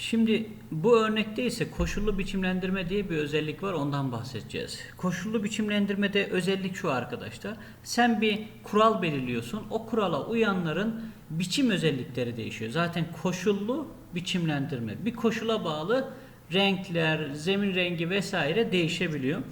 Şimdi bu örnekte ise koşullu biçimlendirme diye bir özellik var ondan bahsedeceğiz. Koşullu biçimlendirmede özellik şu arkadaşlar. Sen bir kural belirliyorsun. O kurala uyanların biçim özellikleri değişiyor. Zaten koşullu biçimlendirme. Bir koşula bağlı renkler, zemin rengi vesaire değişebiliyor.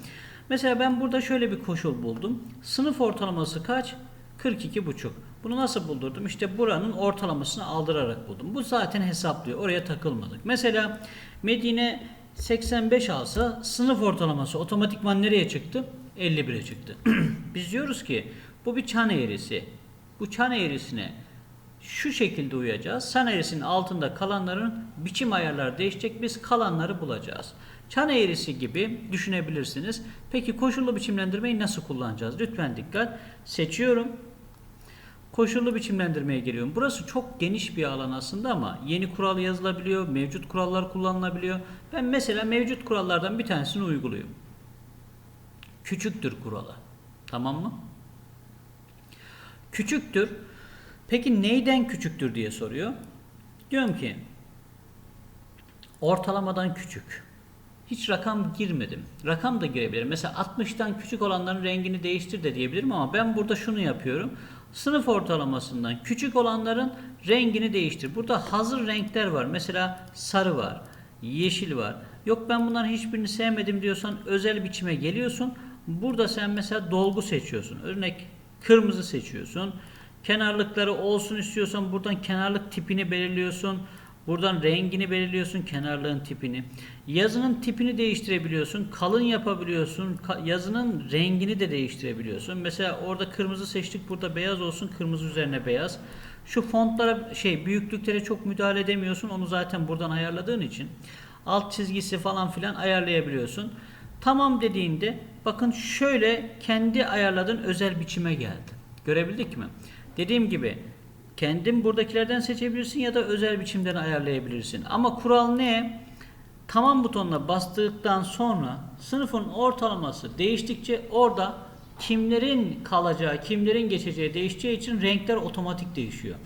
Mesela ben burada şöyle bir koşul buldum. Sınıf ortalaması kaç? 42,5. Bunu nasıl buldurdum? İşte buranın ortalamasını aldırarak buldum. Bu zaten hesaplıyor. Oraya takılmadık. Mesela Medine 85 alsa sınıf ortalaması otomatikman nereye çıktı? 51'e çıktı. Biz diyoruz ki bu bir çan eğrisi. Bu çan eğrisine şu şekilde uyacağız. Çan eğrisinin altında kalanların biçim ayarları değişecek. Biz kalanları bulacağız. Çan eğrisi gibi düşünebilirsiniz. Peki koşullu biçimlendirmeyi nasıl kullanacağız? Lütfen dikkat. Seçiyorum. Koşullu biçimlendirmeye giriyorum. Burası çok geniş bir alan aslında ama yeni kural yazılabiliyor, mevcut kurallar kullanılabiliyor. Ben mesela mevcut kurallardan bir tanesini uyguluyorum. Küçüktür kuralı. Tamam mı? Küçüktür. Peki neyden küçüktür diye soruyor. Diyorum ki ortalamadan küçük. Hiç rakam girmedim. Rakam da girebilirim. Mesela 60'tan küçük olanların rengini değiştir de diyebilirim ama ben burada şunu yapıyorum. Sınıf ortalamasından küçük olanların rengini değiştir. Burada hazır renkler var. Mesela sarı var, yeşil var. Yok ben bunların hiçbirini sevmedim diyorsan özel biçime geliyorsun. Burada sen mesela dolgu seçiyorsun. Örnek kırmızı seçiyorsun. Kenarlıkları olsun istiyorsan buradan kenarlık tipini belirliyorsun. Buradan rengini belirliyorsun, kenarlığın tipini. Yazının tipini değiştirebiliyorsun, kalın yapabiliyorsun, yazının rengini de değiştirebiliyorsun. Mesela orada kırmızı seçtik, burada beyaz olsun, kırmızı üzerine beyaz. Şu fontlara şey büyüklüklere çok müdahale edemiyorsun. Onu zaten buradan ayarladığın için alt çizgisi falan filan ayarlayabiliyorsun. Tamam dediğinde bakın şöyle kendi ayarladığın özel biçime geldi. Görebildik mi? Dediğim gibi kendin buradakilerden seçebilirsin ya da özel biçimden ayarlayabilirsin. Ama kural ne? Tamam butonuna bastıktan sonra sınıfın ortalaması değiştikçe orada kimlerin kalacağı, kimlerin geçeceği değişeceği için renkler otomatik değişiyor.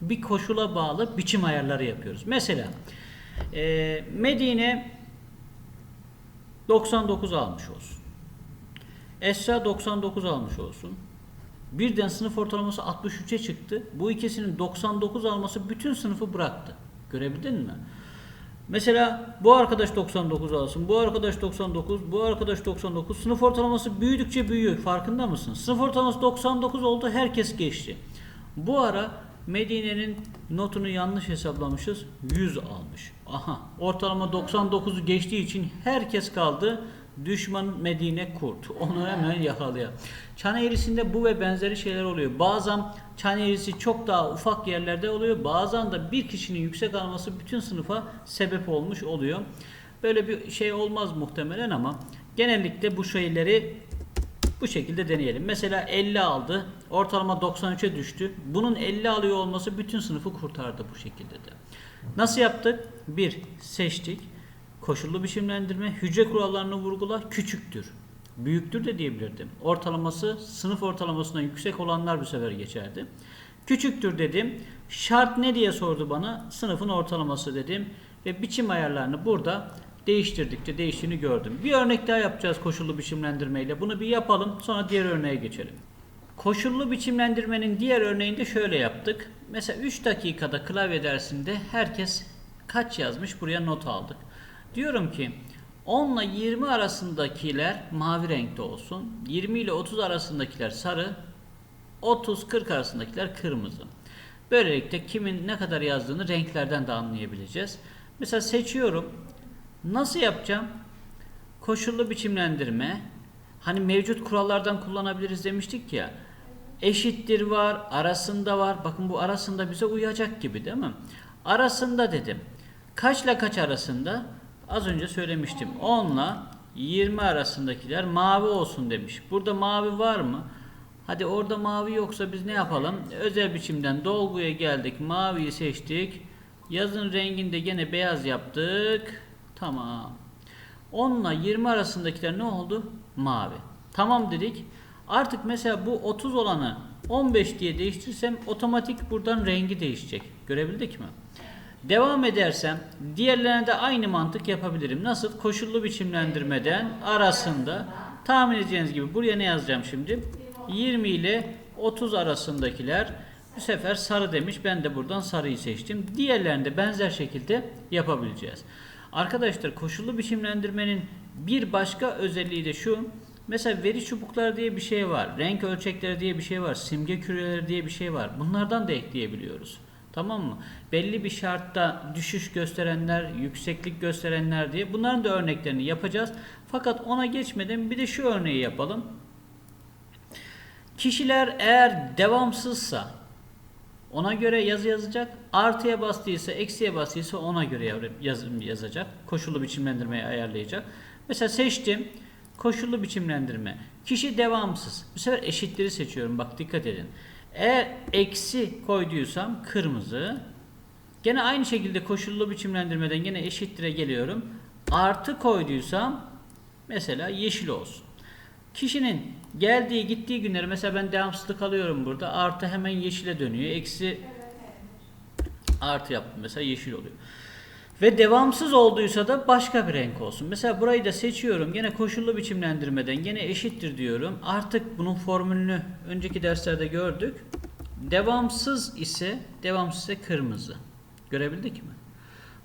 Bir koşula bağlı biçim ayarları yapıyoruz. Mesela e, Medine 99 almış olsun. Esra 99 almış olsun. Birden sınıf ortalaması 63'e çıktı. Bu ikisinin 99 alması bütün sınıfı bıraktı. Görebildin mi? Mesela bu arkadaş 99 alsın, bu arkadaş 99, bu arkadaş 99. Sınıf ortalaması büyüdükçe büyüyor. Farkında mısın? Sınıf ortalaması 99 oldu, herkes geçti. Bu ara Medine'nin notunu yanlış hesaplamışız. 100 almış. Aha, ortalama 99'u geçtiği için herkes kaldı. Düşman Medine kurt. Onu hemen yakalıyor. Çan eğrisinde bu ve benzeri şeyler oluyor. Bazen çan eğrisi çok daha ufak yerlerde oluyor. Bazen de bir kişinin yüksek alması bütün sınıfa sebep olmuş oluyor. Böyle bir şey olmaz muhtemelen ama genellikle bu şeyleri bu şekilde deneyelim. Mesela 50 aldı. Ortalama 93'e düştü. Bunun 50 alıyor olması bütün sınıfı kurtardı bu şekilde de. Nasıl yaptık? 1. Seçtik. Koşullu biçimlendirme. Hücre kurallarını vurgula. Küçüktür. Büyüktür de diyebilirdim. Ortalaması sınıf ortalamasından yüksek olanlar bu sefer geçerdi. Küçüktür dedim. Şart ne diye sordu bana? Sınıfın ortalaması dedim. Ve biçim ayarlarını burada değiştirdikçe değiştiğini gördüm. Bir örnek daha yapacağız koşullu biçimlendirmeyle. Bunu bir yapalım sonra diğer örneğe geçelim. Koşullu biçimlendirmenin diğer örneğinde şöyle yaptık. Mesela 3 dakikada klavye dersinde herkes kaç yazmış buraya not aldık. Diyorum ki 10 ile 20 arasındakiler mavi renkte olsun. 20 ile 30 arasındakiler sarı. 30-40 arasındakiler kırmızı. Böylelikle kimin ne kadar yazdığını renklerden de anlayabileceğiz. Mesela seçiyorum. Nasıl yapacağım? Koşullu biçimlendirme. Hani mevcut kurallardan kullanabiliriz demiştik ya. Eşittir var, arasında var. Bakın bu arasında bize uyacak gibi değil mi? Arasında dedim. Kaçla kaç arasında? Az önce söylemiştim. 10 ile 20 arasındakiler mavi olsun demiş. Burada mavi var mı? Hadi orada mavi yoksa biz ne yapalım? Özel biçimden dolguya geldik. Maviyi seçtik. Yazın renginde gene beyaz yaptık. Tamam. 10 ile 20 arasındakiler ne oldu? Mavi. Tamam dedik. Artık mesela bu 30 olanı 15 diye değiştirsem otomatik buradan rengi değişecek. Görebildik mi? Devam edersem diğerlerine de aynı mantık yapabilirim. Nasıl? Koşullu biçimlendirmeden arasında tahmin edeceğiniz gibi buraya ne yazacağım şimdi? 20 ile 30 arasındakiler bu sefer sarı demiş. Ben de buradan sarıyı seçtim. Diğerlerini de benzer şekilde yapabileceğiz. Arkadaşlar koşullu biçimlendirmenin bir başka özelliği de şu. Mesela veri çubukları diye bir şey var. Renk ölçekleri diye bir şey var. Simge küreleri diye bir şey var. Bunlardan da ekleyebiliyoruz. Tamam mı? Belli bir şartta düşüş gösterenler, yükseklik gösterenler diye bunların da örneklerini yapacağız. Fakat ona geçmeden bir de şu örneği yapalım. Kişiler eğer devamsızsa ona göre yazı yazacak. Artıya bastıysa, eksiye bastıysa ona göre yazım yazacak. Koşullu biçimlendirmeyi ayarlayacak. Mesela seçtim. Koşullu biçimlendirme. Kişi devamsız. Bu sefer eşitleri seçiyorum. Bak dikkat edin. Eğer eksi koyduysam kırmızı. Gene aynı şekilde koşullu biçimlendirmeden gene eşittire geliyorum. Artı koyduysam mesela yeşil olsun. Kişinin geldiği gittiği günleri mesela ben devamsızlık alıyorum burada. Artı hemen yeşile dönüyor. Eksi artı yaptım mesela yeşil oluyor. Ve devamsız olduysa da başka bir renk olsun. Mesela burayı da seçiyorum. Gene koşullu biçimlendirmeden gene eşittir diyorum. Artık bunun formülünü önceki derslerde gördük. Devamsız ise devamsız ise kırmızı. Görebildik mi?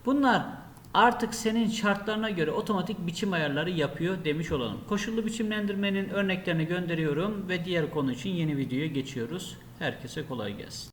Bunlar artık senin şartlarına göre otomatik biçim ayarları yapıyor demiş olalım. Koşullu biçimlendirmenin örneklerini gönderiyorum ve diğer konu için yeni videoya geçiyoruz. Herkese kolay gelsin.